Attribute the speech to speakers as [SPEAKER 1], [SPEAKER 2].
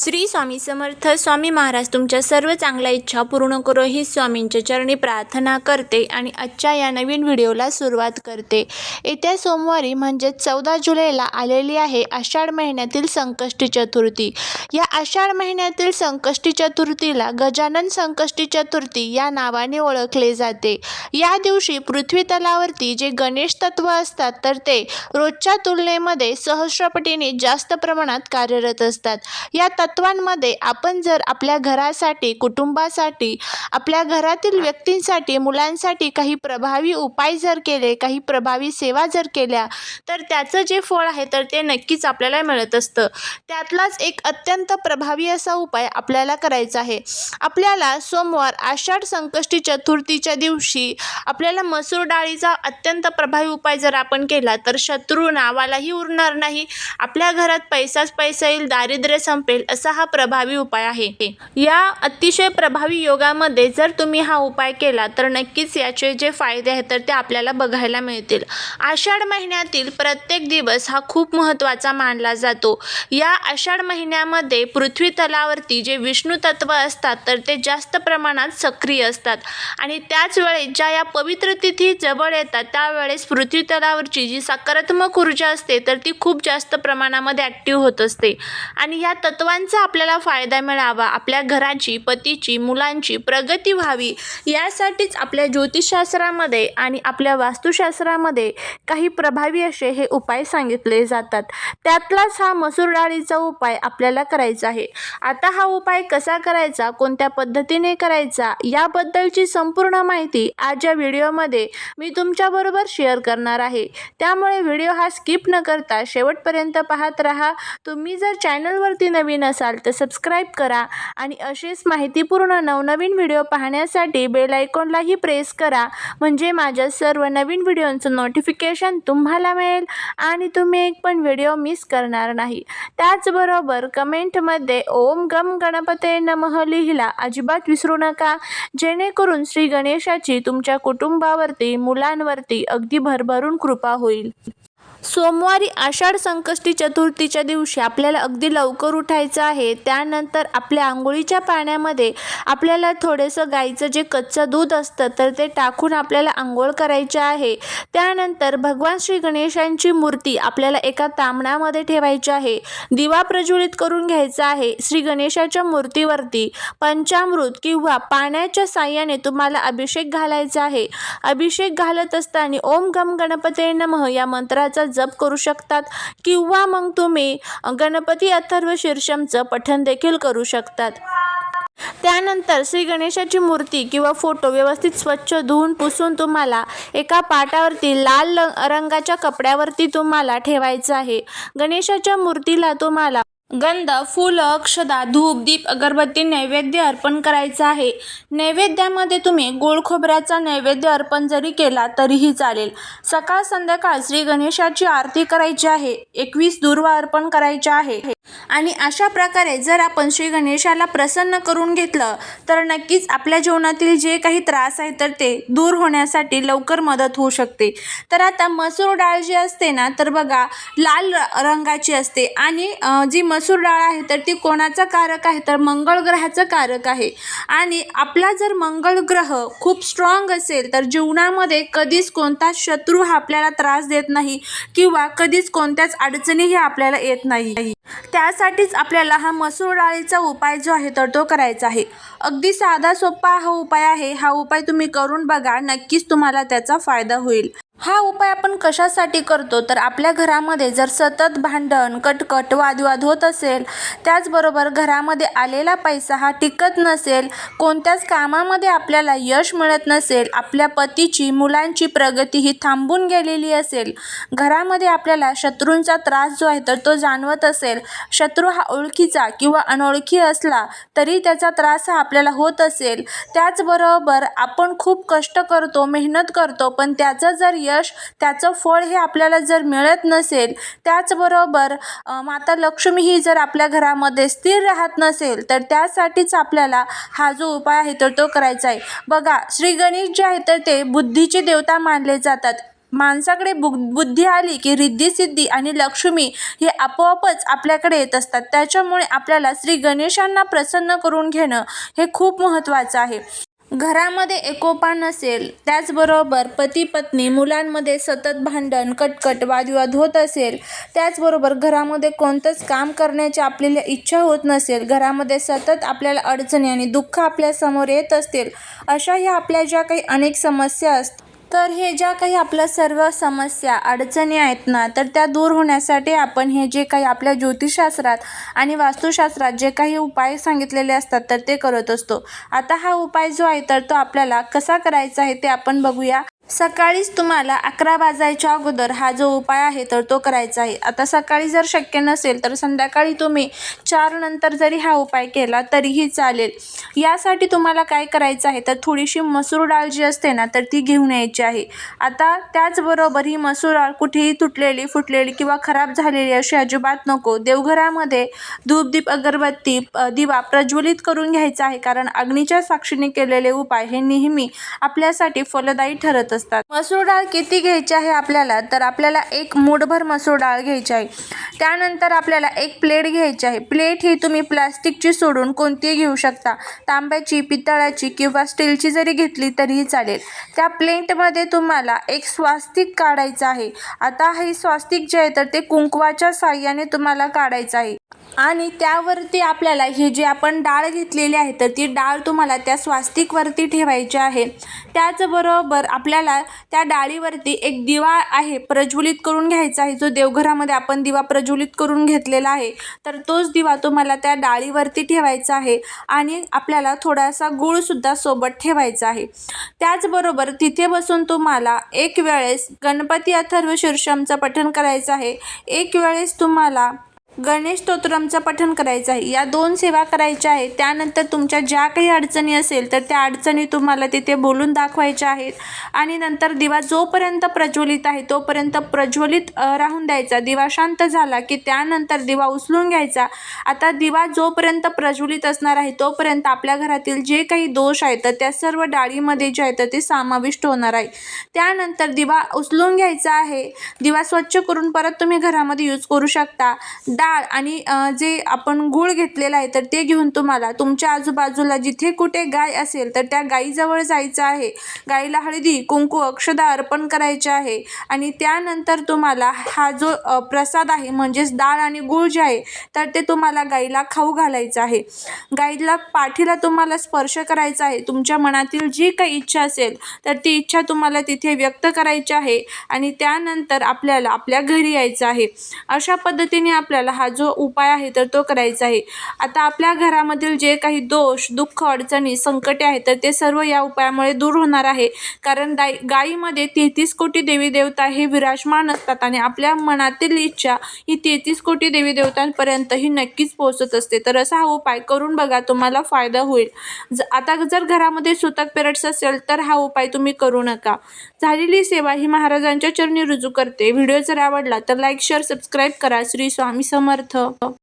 [SPEAKER 1] श्री स्वामी समर्थ स्वामी महाराज तुमच्या सर्व चांगल्या इच्छा पूर्ण करो ही स्वामींच्या चरणी प्रार्थना करते आणि आजच्या या नवीन व्हिडिओला सुरुवात करते. येत्या सोमवारी म्हणजेच चौदा जुलैला आलेली आहे आषाढ महिन्यातील संकष्टी चतुर्थी. या आषाढ महिन्यातील संकष्टी चतुर्थीला गजानन संकष्टी चतुर्थी या नावाने ओळखले जाते. या दिवशी पृथ्वी तलावरती जे गणेश तत्व असतात तर ते रोजच्या तुलनेमध्ये सहस्रपटीने जास्त प्रमाणात कार्यरत असतात. या तत्वांमध्ये आपण जर आपल्या घरासाठी कुटुंबासाठी आपल्या घरातील व्यक्तींसाठी मुलांसाठी काही प्रभावी उपाय जर केले काही प्रभावी सेवा जर केल्या तर त्याचं जे फळ आहे तर ते नक्कीच आपल्याला मिळत असतं. त्यातलाच एक अत्यंत प्रभावी असा उपाय आपल्याला करायचा आहे. आपल्याला सोमवार आषाढ संकष्टी चतुर्थीच्या दिवशी आपल्याला मसूर डाळीचा अत्यंत प्रभावी उपाय जर आपण केला तर शत्रू नावालाही उरणार नाही. आपल्या घरात पैसाच पैसा येईल दारिद्र्य संपेल असा हा प्रभावी उपाय आहे. या अतिशय प्रभावी योगामध्ये जर तुम्ही हा उपाय केला तर नक्कीच याचे जे फायदे आहेत तर ते आपल्याला बघायला मिळतील. आषाढ महिन्यातील प्रत्येक दिवस हा खूप महत्त्वाचा मानला जातो. या आषाढ महिन्यामध्ये पृथ्वी तलावरती जे विष्णू तत्व असतात तर ते जास्त प्रमाणात सक्रिय असतात. आणि त्याच वेळेस ज्या या पवित्र तिथी जवळ येतात त्यावेळेस पृथ्वी तलावरची जी सकारात्मक ऊर्जा असते तर ती खूप जास्त प्रमाणामध्ये ॲक्टिव्ह होत असते. आणि या तत्वां सर्वांचा आपल्याला फायदा मिळावा आपल्या घराची पतीची मुलांची प्रगती व्हावी यासाठीच आपल्या ज्योतिषशास्त्रामध्ये आणि आपल्या वास्तुशास्त्रामध्ये काही प्रभावी असे हे उपाय सांगितले जातात. त्यातलाच हा मसूर डाळीचा उपाय आपल्याला करायचा आहे. आता हा उपाय कसा करायचा कोणत्या पद्धतीने करायचा याबद्दलची संपूर्ण माहिती आज या व्हिडिओमध्ये मी तुमच्याबरोबर शेअर करणार आहे. त्यामुळे व्हिडिओ हा स्किप न करता शेवटपर्यंत पाहत राहा. तुम्ही जर चॅनलवरती नवीन असाल तर सबस्क्राईब करा आणि असेच माहितीपूर्ण नवनवीन व्हिडिओ पाहण्यासाठी बेल आयकॉनलाही प्रेस करा. म्हणजे माझ्या सर्व नवीन व्हिडिओंचं नोटिफिकेशन तुम्हाला मिळेल आणि तुम्ही एक पण व्हिडिओ मिस करणार नाही. त्याचबरोबर कमेंटमध्ये ओम गम गणपते नमः लिहिला. अजिबात विसरू नका. जेणेकरून श्री गणेशाची तुमच्या कुटुंबावरती मुलांवरती अगदी भरभरून कृपा होईल. सोमवारी आषाढ संकष्टी चतुर्थीच्या दिवशी आपल्याला अगदी लवकर उठायचं आहे. त्यानंतर आपल्या आंघोळीच्या पाण्यामध्ये आपल्याला थोडंसं गाईचं जे कच्चं दूध असतं तर ते टाकून आपल्याला आंघोळ करायची आहे. त्यानंतर भगवान श्री गणेशांची मूर्ती आपल्याला एका तांबणामध्ये ठेवायची आहे. दिवा प्रज्वलित करून घ्यायचा आहे. श्री गणेशाच्या मूर्तीवरती पंचामृत किंवा पाण्याच्या साह्याने तुम्हाला अभिषेक घालायचा आहे. अभिषेक घालत असताना ओम गम गणपते नमः या मंत्राचा जप करू शकतात किंवा मग तुम्ही गणपती अथर्व शीर्षमचं पठण देखील करू शकतात. त्यानंतर श्री गणेशाची मूर्ती किंवा फोटो व्यवस्थित स्वच्छ धुवून पुसून तुम्हाला एका पाटावरती लाल रंगाच्या कपड्यावरती तुम्हाला ठेवायचं आहे. गणेशाच्या मूर्तीला तुम्हाला गंध फुलं अक्षदा धूप दीप अगरबत्ती नैवेद्य अर्पण करायचं आहे. नैवेद्यामध्ये तुम्ही गोड खोबऱ्याचा नैवेद्य अर्पण जरी केला तरीही चालेल. सकाळ संध्याकाळ श्री गणेशाची आरती करायची आहे. एकवीस दुर्वा अर्पण करायच्या आहे. आणि अशा प्रकारे जर आपण श्री गणेशाला प्रसन्न करून घेतलं तर नक्कीच आपल्या जीवनातील जे काही त्रास आहे तर ते दूर होण्यासाठी लवकर मदत होऊ शकते. तर आता मसूर डाळ जी असते ना तर बघा लाल रंगाची असते. आणि जी मस मसूर डाळ आहे तर ती कोणाचा कारक आहे तर मंगळ ग्रहाचं कारक आहे. आणि आपला जर मंगळ ग्रह खूप स्ट्रॉंग असेल तर जीवनामध्ये कधीच कोणताच शत्रू हा आपल्याला त्रास देत नाही किंवा कधीच कोणत्याच अडचणीही आपल्याला येत नाही. त्यासाठीच आपल्याला हा मसूर डाळीचा उपाय जो आहे तर तो करायचा आहे. अगदी साधा सोपा हा उपाय आहे. हा उपाय तुम्ही करून बघा. नक्कीच तुम्हाला त्याचा फायदा होईल. हा उपाय आपण कशासाठी करतो? तर आपल्या घरामध्ये जर सतत भांडण कटकट वादविवाद होत असेल त्याचबरोबर घरामध्ये आलेला पैसा हा टिकत नसेल कोणत्याच कामामध्ये आपल्याला यश मिळत नसेल आपल्या पतीची मुलांची प्रगती ही थांबून गेलेली असेल घरामध्ये आपल्याला शत्रूंचा त्रास जो आहे तर तो जाणवत असेल शत्रू हा ओळखीचा किंवा अनोळखी असला तरी त्याचा त्रास हा आपल्याला होत असेल. त्याचबरोबर आपण खूप कष्ट करतो मेहनत करतो पण त्याचं जर यश त्याचं फळ हे आपल्याला जर मिळत नसेल त्याचबरोबर माता लक्ष्मी ही जर आपल्या घरामध्ये स्थिर राहत नसेल तर त्यासाठीच आपल्याला हा जो उपाय आहे तर तो करायचा आहे बघा श्री गणेश जे आहे तर ते बुद्धीचे देवता मानले जातात माणसाकडे बु बुद्धी आली की रिद्धी-सिद्धी आणि लक्ष्मी हे आपोआपच आपल्याकडे येत असतात. त्याच्यामुळे आपल्याला श्री गणेशांना प्रसन्न करून घेणं हे खूप महत्त्वाचं आहे. घरामध्ये एकोपा नसेल, त्याचबरोबर पती-पत्नी, मुलांमध्ये सतत भांडण, कटकट, वादविवाद होत असेल, त्याचबरोबर घरामध्ये कोणतंच काम करण्याची आपल्याला इच्छा होत नसेल, घरामध्ये सतत आपल्याला अडचणी आणि दुःख आपल्यासमोर येत असतील, अशा ह्या आपल्या ज्या काही अनेक समस्या असतील, तर हे ज्या काही आपल्या सर्व समस्या, अडचणी आहेत ना, तर त्या दूर होण्यासाठी आपण हे जे काही आपल्या ज्योतिषशास्त्रात आणि वास्तुशास्त्रात जे काही उपाय सांगितलेले असतात, तर ते करत असतो. आता हा उपाय जो आहे तर तो आपल्याला कसा करायचा आहे ते आपण बघूया. सकाळीच तुम्हाला अकरा वाजायच्या अगोदर हा जो उपाय आहे तर तो करायचा आहे. आता सकाळी जर शक्य नसेल तर संध्याकाळी तुम्ही चार नंतर जरी हा उपाय केला तरीही चालेल. यासाठी तुम्हाला काय करायचं आहे तर थोडीशी मसूर डाळ जी असते ना तर ती घेऊन यायची आहे. आता त्याचबरोबर ही मसूर डाळ कुठेही तुटलेली, फुटलेली किंवा खराब झालेली अशी अजिबात नको. देवघरामध्ये धूपदीप अगरबत्ती, दिवा प्रज्वलित करून घ्यायचा आहे कारण अग्नीच्या साक्षीने केलेले उपाय हे नेहमी आपल्यासाठी फलदायी ठरत असतात. मसूर डाळ किती घ्यायची आहे आपल्याला तर आपल्याला एक मूठभर मसूर डाळ घ्यायची आहे. त्यानंतर आपल्याला एक प्लेट घ्यायची आहे. प्लेट ही तुम्ही प्लास्टिकची सोडून कोणतीही घेऊ शकता. तांब्याची, पितळाची किंवा स्टीलची जरी घेतली तरीही चालेल. त्या प्लेटमध्ये तुम्हाला एक स्वास्तिक काढायचं आहे. आता हे स्वास्तिक जे आहे तर ते कुंकवाच्या साह्याने तुम्हाला काढायचं आहे. आणि त्यावरती आपल्याला ही जी आपण डाळ घेतलेली आहे तर ती डाळ तुम्हाला त्या स्वास्तिकवरती ठेवायची आहे. त्याचबरोबर आपल्याला त्या डाळीवरती एक दिवा आहे प्रज्वलित करून घ्यायचा आहे. जो देवघरामध्ये आपण दिवा प्रज्वलित करून घेतलेला आहे तर तोच दिवा तुम्हाला त्या डाळीवरती ठेवायचा आहे आणि आपल्याला थोडासा गूळसुद्धा सोबत ठेवायचा आहे. त्याचबरोबर तिथे बसून तुम्हाला एक वेळेस गणपती अथर्व शीर्षमचं पठण करायचं आहे. एक वेळेस तुम्हाला गणेश स्तोत्रमचं पठण करायचं आहे. या दोन सेवा करायच्या आहेत. त्यानंतर तुमच्या ज्या काही अडचणी असेल तर त्या अडचणी तुम्हाला तिथे बोलून दाखवायच्या आहेत आणि नंतर दिवा जोपर्यंत प्रज्वलित आहे तोपर्यंत प्रज्वलित राहून द्यायचा. दिवा शांत झाला की त्यानंतर दिवा उचलून घ्यायचा. आता दिवा जोपर्यंत प्रज्वलित असणार आहे तोपर्यंत आपल्या घरातील जे काही दोष आहेत तर त्या सर्व डाळीमध्ये जे आहेत तर ते समाविष्ट होणार आहे. त्यानंतर दिवा उचलून घ्यायचा आहे. दिवा स्वच्छ करून परत तुम्ही घरामध्ये यूज करू शकता. डाळ आणि जे आपण गूळ घेतलेला आहे तर ते घेऊन तुम्हाला तुमच्या आजूबाजूला जिथे कुठे गाय असेल तर त्या गायीजवळ जायचं आहे. गायीला हळदी, कुंकू, अक्षदा अर्पण करायचे आहे आणि त्यानंतर तुम्हाला हा जो प्रसाद आहे म्हणजेच डाळ आणि गूळ जे आहे तर ते तुम्हाला गाईला खाऊ घालायचं आहे. गाईला पाठीला तुम्हाला स्पर्श करायचा आहे. तुमच्या मनातील जी काही इच्छा असेल तर ती इच्छा तुम्हाला तिथे व्यक्त करायची आहे आणि त्यानंतर आपल्याला आपल्या घरी यायचं आहे. अशा पद्धतीने आपल्याला हा जो उपाय आहे तर तो करायचा आहे. आता आपल्या घरामधील जे काही दोष, दुःख, अडचणी, संकटे आहेत तर ते सर्व या उपायामुळे दूर होणार आहे. कारण गाई गायीमध्ये तेहतीस कोटी देवी-देवता हे विराजमान असतात आणि आपल्या मनातील इच्छा ही तेहतीस कोटी देवी-देवतांपर्यंत ही नक्कीच पोहोचत असते. तर असा हा उपाय करून बघा तुम्हाला फायदा होईल. ज आता जर घरामध्ये सुतक पेरट्स असेल तर हा उपाय तुम्ही करू नका. झालेली सेवा ही महाराजांच्या चरणी रुजू करते. व्हिडिओ जर आवडला तर लाईक, शेअर, सबस्क्राईब करा. श्री स्वामी समर्थ